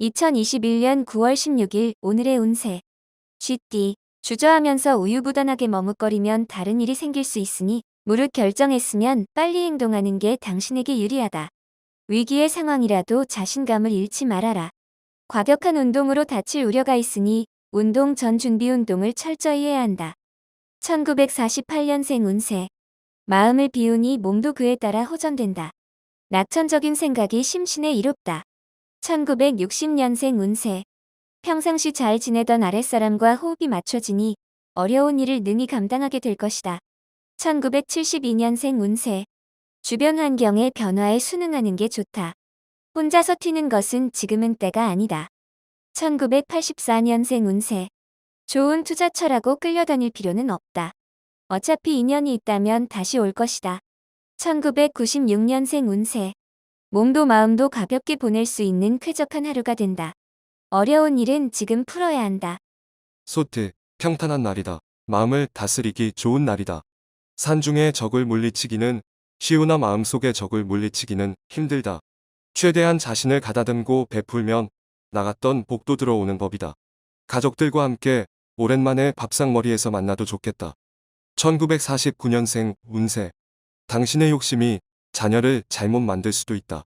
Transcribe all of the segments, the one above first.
2021년 9월 16일 오늘의 운세. 쥐띠. 주저하면서 우유부단하게 머뭇거리면 다른 일이 생길 수 있으니 무릇 결정했으면 빨리 행동하는 게 당신에게 유리하다. 위기의 상황이라도 자신감을 잃지 말아라. 과격한 운동으로 다칠 우려가 있으니 운동 전 준비 운동을 철저히 해야 한다. 1948년생 운세. 마음을 비우니 몸도 그에 따라 호전된다. 낙천적인 생각이 심신에 이롭다. 1960년생 운세. 평상시 잘 지내던 아랫사람과 호흡이 맞춰지니 어려운 일을 능히 감당하게 될 것이다. 1972년생 운세. 주변 환경의 변화에 순응하는 게 좋다. 혼자서 튀는 것은 지금은 때가 아니다. 1984년생 운세. 좋은 투자처라고 끌려다닐 필요는 없다. 어차피 인연이 있다면 다시 올 것이다. 1996년생 운세. 몸도 마음도 가볍게 보낼 수 있는 쾌적한 하루가 된다. 어려운 일은 지금 풀어야 한다. 소트, 평탄한 날이다. 마음을 다스리기 좋은 날이다. 산중의 적을 물리치기는 쉬우나 마음속의 적을 물리치기는 힘들다. 최대한 자신을 가다듬고 베풀면 나갔던 복도 들어오는 법이다. 가족들과 함께 오랜만에 밥상머리에서 만나도 좋겠다. 1949년생 운세. 당신의 욕심이 자녀를 잘못 만들 수도 있다.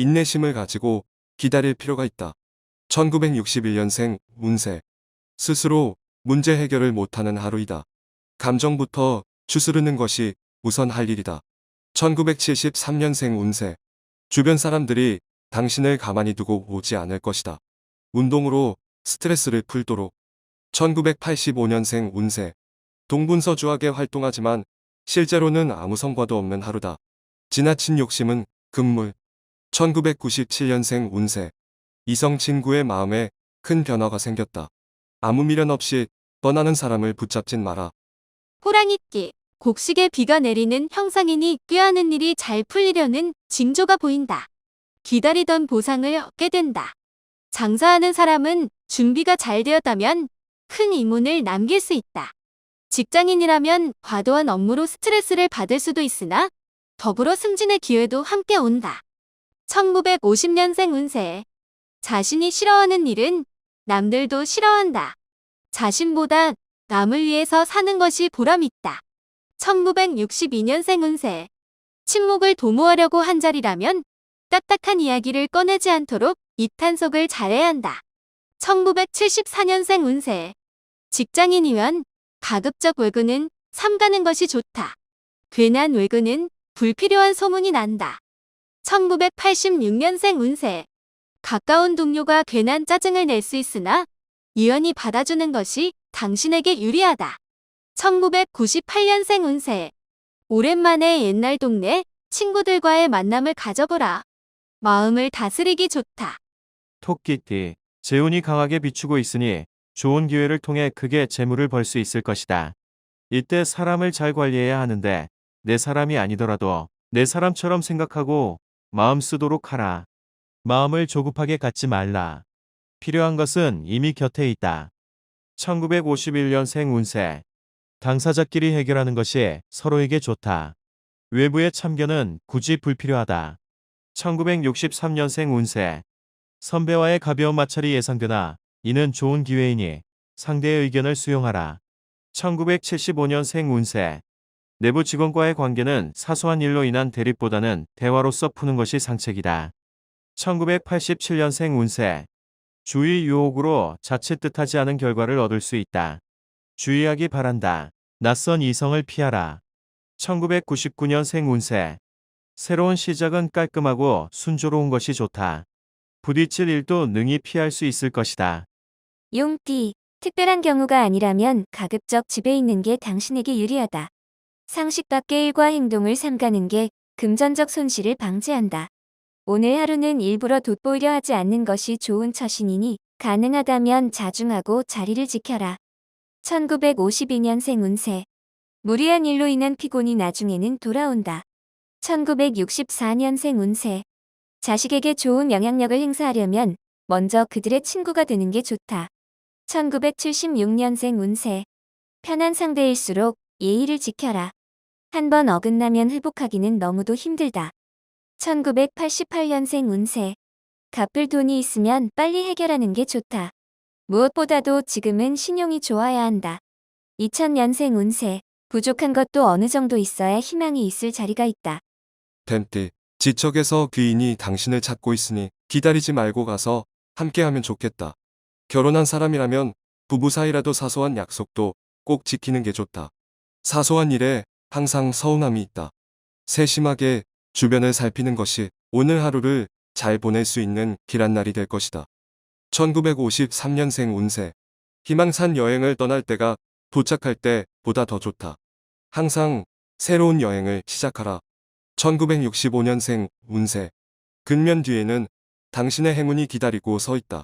인내심을 가지고 기다릴 필요가 있다. 1961년생 운세. 스스로 문제 해결을 못하는 하루이다. 감정부터 추스르는 것이 우선 할 일이다. 1973년생 운세. 주변 사람들이 당신을 가만히 두고 오지 않을 것이다. 운동으로 스트레스를 풀도록. 1985년생 운세. 동분서주하게 활동하지만 실제로는 아무 성과도 없는 하루다. 지나친 욕심은 금물. 1997년생 운세. 이성 친구의 마음에 큰 변화가 생겼다. 아무 미련 없이 떠나는 사람을 붙잡진 마라. 호랑이띠. 곡식에 비가 내리는 형상이니 꾀하는 일이 잘 풀리려는 징조가 보인다. 기다리던 보상을 얻게 된다. 장사하는 사람은 준비가 잘 되었다면 큰 이문을 남길 수 있다. 직장인이라면 과도한 업무로 스트레스를 받을 수도 있으나 더불어 승진의 기회도 함께 온다. 1950년생 운세. 자신이 싫어하는 일은 남들도 싫어한다. 자신보다 남을 위해서 사는 것이 보람있다. 1962년생 운세. 침묵을 도모하려고 한 자리라면 딱딱한 이야기를 꺼내지 않도록 입탄속을 잘해야 한다. 1974년생 운세. 직장인이면 가급적 외근은 삼가는 것이 좋다. 괜한 외근은 불필요한 소문이 난다. 1986년생 운세. 가까운 동료가 괜한 짜증을 낼 수 있으나 유연히 받아주는 것이 당신에게 유리하다. 1998년생 운세. 오랜만에 옛날 동네 친구들과의 만남을 가져보라. 마음을 다스리기 좋다. 토끼띠, 재운이 강하게 비추고 있으니 좋은 기회를 통해 크게 재물을 벌 수 있을 것이다. 이때 사람을 잘 관리해야 하는데 내 사람이 아니더라도 내 사람처럼 생각하고 마음 쓰도록 하라. 마음을 조급하게 갖지 말라. 필요한 것은 이미 곁에 있다. 1951년생 운세. 당사자끼리 해결하는 것이 서로에게 좋다. 외부의 참견은 굳이 불필요하다. 1963년생 운세. 선배와의 가벼운 마찰이 예상되나 이는 좋은 기회이니 상대의 의견을 수용하라. 1975년생 운세. 내부 직원과의 관계는 사소한 일로 인한 대립보다는 대화로서 푸는 것이 상책이다. 1987년생 운세. 주의 유혹으로 자칫 뜻하지 않은 결과를 얻을 수 있다. 주의하기 바란다. 낯선 이성을 피하라. 1999년생 운세. 새로운 시작은 깔끔하고 순조로운 것이 좋다. 부딪힐 일도 능히 피할 수 있을 것이다. 용띠. 특별한 경우가 아니라면 가급적 집에 있는 게 당신에게 유리하다. 상식 밖의 일과 행동을 삼가는 게 금전적 손실을 방지한다. 오늘 하루는 일부러 돋보이려 하지 않는 것이 좋은 처신이니 가능하다면 자중하고 자리를 지켜라. 1952년생 운세. 무리한 일로 인한 피곤이 나중에는 돌아온다. 1964년생 운세. 자식에게 좋은 영향력을 행사하려면 먼저 그들의 친구가 되는 게 좋다. 1976년생 운세. 편한 상대일수록 예의를 지켜라. 한 번 어긋나면 회복하기는 너무도 힘들다. 1988년생 운세. 갚을 돈이 있으면 빨리 해결하는 게 좋다. 무엇보다도 지금은 신용이 좋아야 한다. 2000년생 운세. 부족한 것도 어느 정도 있어야 희망이 있을 자리가 있다. 뱀띠, 지척에서 귀인이 당신을 찾고 있으니 기다리지 말고 가서 함께하면 좋겠다. 결혼한 사람이라면 부부 사이라도 사소한 약속도 꼭 지키는 게 좋다. 사소한 일에 항상 서운함이 있다. 세심하게 주변을 살피는 것이 오늘 하루를 잘 보낼 수 있는 길한 날이 될 것이다. 1953년생 운세. 희망산 여행을 떠날 때가 도착할 때보다 더 좋다. 항상 새로운 여행을 시작하라. 1965년생 운세. 근면 뒤에는 당신의 행운이 기다리고 서 있다.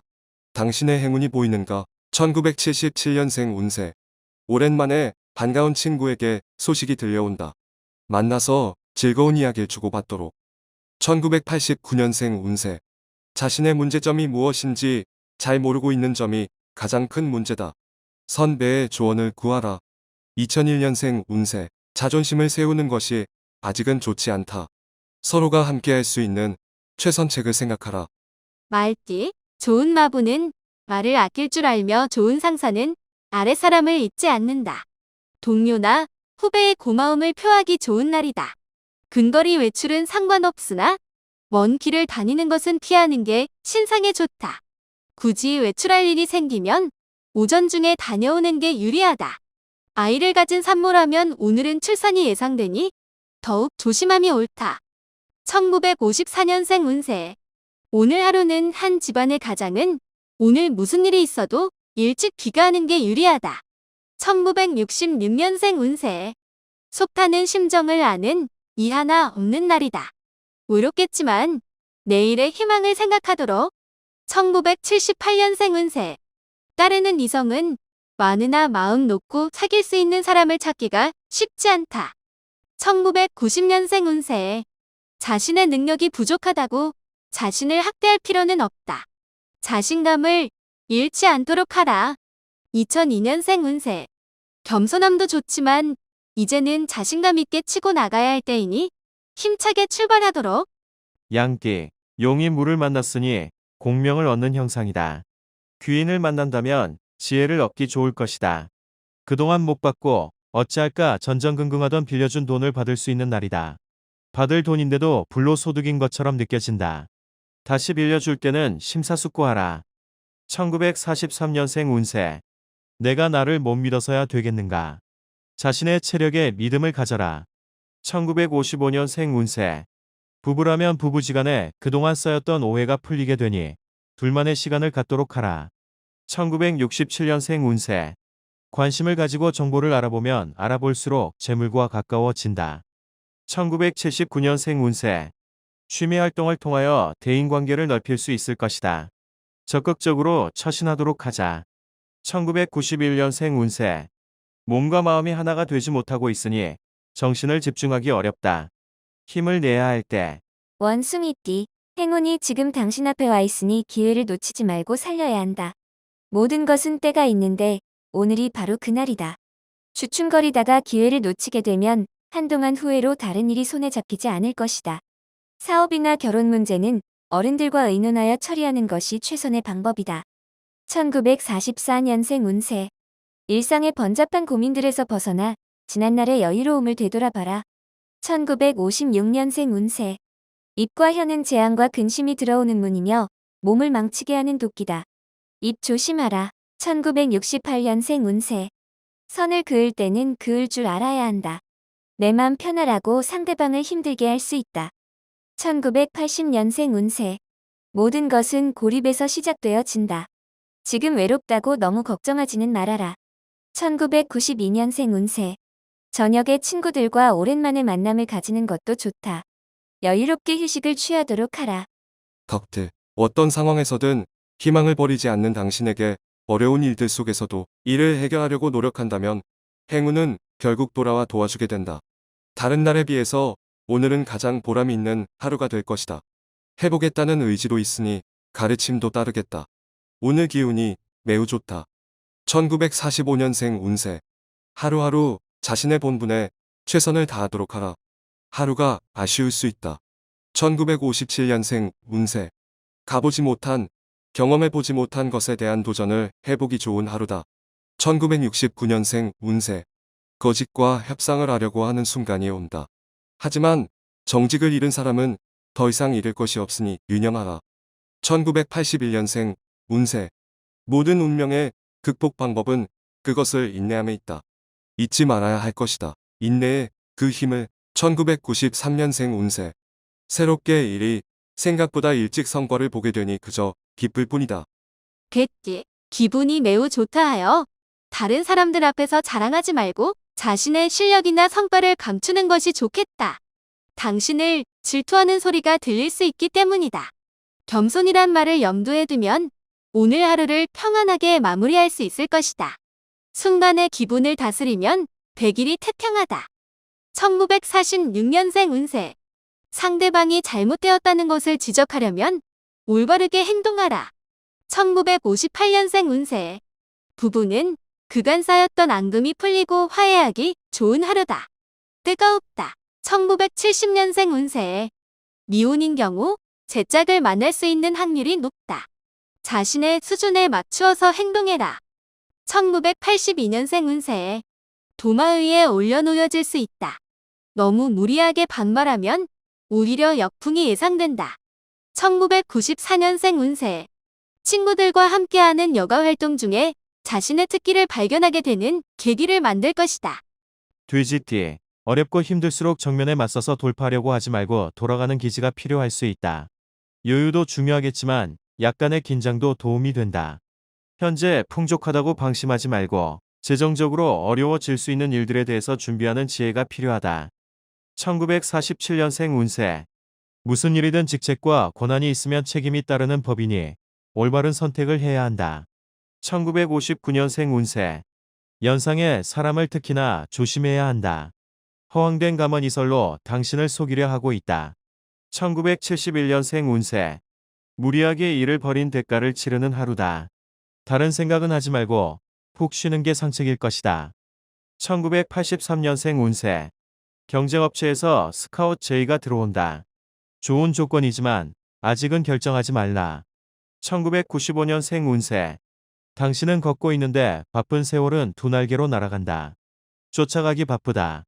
당신의 행운이 보이는가? 1977년생 운세. 오랜만에 반가운 친구에게 소식이 들려온다. 만나서 즐거운 이야기를 주고받도록. 1989년생 운세. 자신의 문제점이 무엇인지 잘 모르고 있는 점이 가장 큰 문제다. 선배의 조언을 구하라. 2001년생 운세. 자존심을 세우는 것이 아직은 좋지 않다. 서로가 함께할 수 있는 최선책을 생각하라. 말띠, 좋은 마부는 말을 아낄 줄 알며 좋은 상사는 아랫사람을 잊지 않는다. 동료나 후배의 고마움을 표하기 좋은 날이다. 근거리 외출은 상관없으나 먼 길을 다니는 것은 피하는 게 신상에 좋다. 굳이 외출할 일이 생기면 오전 중에 다녀오는 게 유리하다. 아이를 가진 산모라면 오늘은 출산이 예상되니 더욱 조심함이 옳다. 1954년생 운세. 오늘 하루는 한 집안의 가장은 오늘 무슨 일이 있어도 일찍 귀가하는 게 유리하다. 1966년생 운세. 속 타는 심정을 아는 이 하나 없는 날이다. 외롭겠지만 내일의 희망을 생각하도록 1978년생 운세. 따르는 이성은 많으나 마음 놓고 사귈 수 있는 사람을 찾기가 쉽지 않다. 1990년생 운세. 자신의 능력이 부족하다고 자신을 학대할 필요는 없다. 자신감을 잃지 않도록 하라. 2002년생 운세. 겸손함도 좋지만 이제는 자신감 있게 치고 나가야 할 때이니 힘차게 출발하도록. 양띠, 용이 물을 만났으니 공명을 얻는 형상이다. 귀인을 만난다면 지혜를 얻기 좋을 것이다. 그동안 못 받고 어찌할까 전전긍긍하던 빌려준 돈을 받을 수 있는 날이다. 받을 돈인데도 불로소득인 것처럼 느껴진다. 다시 빌려줄 때는 심사숙고하라. 1943년생 운세. 내가 나를 못 믿어서야 되겠는가. 자신의 체력에 믿음을 가져라. 1955년 생 운세. 부부라면 부부지간에 그동안 쌓였던 오해가 풀리게 되니 둘만의 시간을 갖도록 하라. 1967년 생 운세. 관심을 가지고 정보를 알아보면 알아볼수록 재물과 가까워진다. 1979년 생 운세. 취미 활동을 통하여 대인관계를 넓힐 수 있을 것이다. 적극적으로 처신하도록 하자. 1991년생 운세. 몸과 마음이 하나가 되지 못하고 있으니 정신을 집중하기 어렵다. 힘을 내야 할 때 원숭이띠. 행운이 지금 당신 앞에 와 있으니 기회를 놓치지 말고 살려야 한다. 모든 것은 때가 있는데 오늘이 바로 그날이다. 주춤거리다가 기회를 놓치게 되면 한동안 후회로 다른 일이 손에 잡히지 않을 것이다. 사업이나 결혼 문제는 어른들과 의논하여 처리하는 것이 최선의 방법이다. 1944년생 운세. 일상의 번잡한 고민들에서 벗어나 지난날의 여유로움을 되돌아봐라. 1956년생 운세. 입과 혀는 재앙과 근심이 들어오는 문이며 몸을 망치게 하는 도끼다. 입 조심하라. 1968년생 운세. 선을 그을 때는 그을 줄 알아야 한다. 내 맘 편하라고 상대방을 힘들게 할 수 있다. 1980년생 운세. 모든 것은 고립에서 시작되어진다. 지금 외롭다고 너무 걱정하지는 말아라. 1992년생 운세. 저녁에 친구들과 오랜만에 만남을 가지는 것도 좋다. 여유롭게 휴식을 취하도록 하라. 덕들. 어떤 상황에서든 희망을 버리지 않는 당신에게 어려운 일들 속에서도 이를 해결하려고 노력한다면 행운은 결국 돌아와 도와주게 된다. 다른 날에 비해서 오늘은 가장 보람이 있는 하루가 될 것이다. 해보겠다는 의지도 있으니 가르침도 따르겠다. 오늘 기운이 매우 좋다. 1945년생 운세. 하루하루 자신의 본분에 최선을 다하도록 하라. 하루가 아쉬울 수 있다. 1957년생 운세. 가보지 못한, 경험해보지 못한 것에 대한 도전을 해보기 좋은 하루다. 1969년생 운세. 거짓과 협상을 하려고 하는 순간이 온다. 하지만 정직을 잃은 사람은 더 이상 잃을 것이 없으니 유념하라. 1981년생 운세. 모든 운명의 극복 방법은 그것을 인내함에 있다. 잊지 말아야 할 것이다. 인내의 그 힘을 1993년생 운세. 새롭게 일이 생각보다 일찍 성과를 보게 되니 그저 기쁠 뿐이다. 개띠, 기분이 매우 좋다 하여 다른 사람들 앞에서 자랑하지 말고 자신의 실력이나 성과를 감추는 것이 좋겠다. 당신을 질투하는 소리가 들릴 수 있기 때문이다. 겸손이란 말을 염두에 두면 오늘 하루를 평안하게 마무리할 수 있을 것이다. 순간의 기분을 다스리면 백일이 태평하다. 1946년생 운세. 상대방이 잘못되었다는 것을 지적하려면 올바르게 행동하라. 1958년생 운세. 부부는 그간 쌓였던 앙금이 풀리고 화해하기 좋은 하루다. 뜨거웁다. 1970년생 운세. 미혼인 경우 제 짝을 만날 수 있는 확률이 높다. 자신의 수준에 맞추어서 행동해라. 1982년생 운세. 도마 위에 올려놓여질 수 있다. 너무 무리하게 반말하면 오히려 역풍이 예상된다. 1994년생 운세. 친구들과 함께하는 여가 활동 중에 자신의 특기를 발견하게 되는 계기를 만들 것이다. 돼지띠. 어렵고 힘들수록 정면에 맞서서 돌파하려고 하지 말고 돌아가는 기지가 필요할 수 있다. 여유도 중요하겠지만 약간의 긴장도 도움이 된다. 현재 풍족하다고 방심하지 말고 재정적으로 어려워질 수 있는 일들에 대해서 준비하는 지혜가 필요하다. 1947년생 운세. 무슨 일이든 직책과 권한이 있으면 책임이 따르는 법이니 올바른 선택을 해야 한다. 1959년생 운세. 연상의 사람을 특히나 조심해야 한다. 허황된 감언이설로 당신을 속이려 하고 있다. 1971년생 운세. 무리하게 일을 벌인 대가를 치르는 하루다. 다른 생각은 하지 말고 푹 쉬는 게 상책일 것이다. 1983년생 운세. 경쟁업체에서 스카웃 제의가 들어온다. 좋은 조건이지만 아직은 결정하지 말라. 1995년생 운세. 당신은 걷고 있는데 바쁜 세월은 두 날개로 날아간다. 쫓아가기 바쁘다.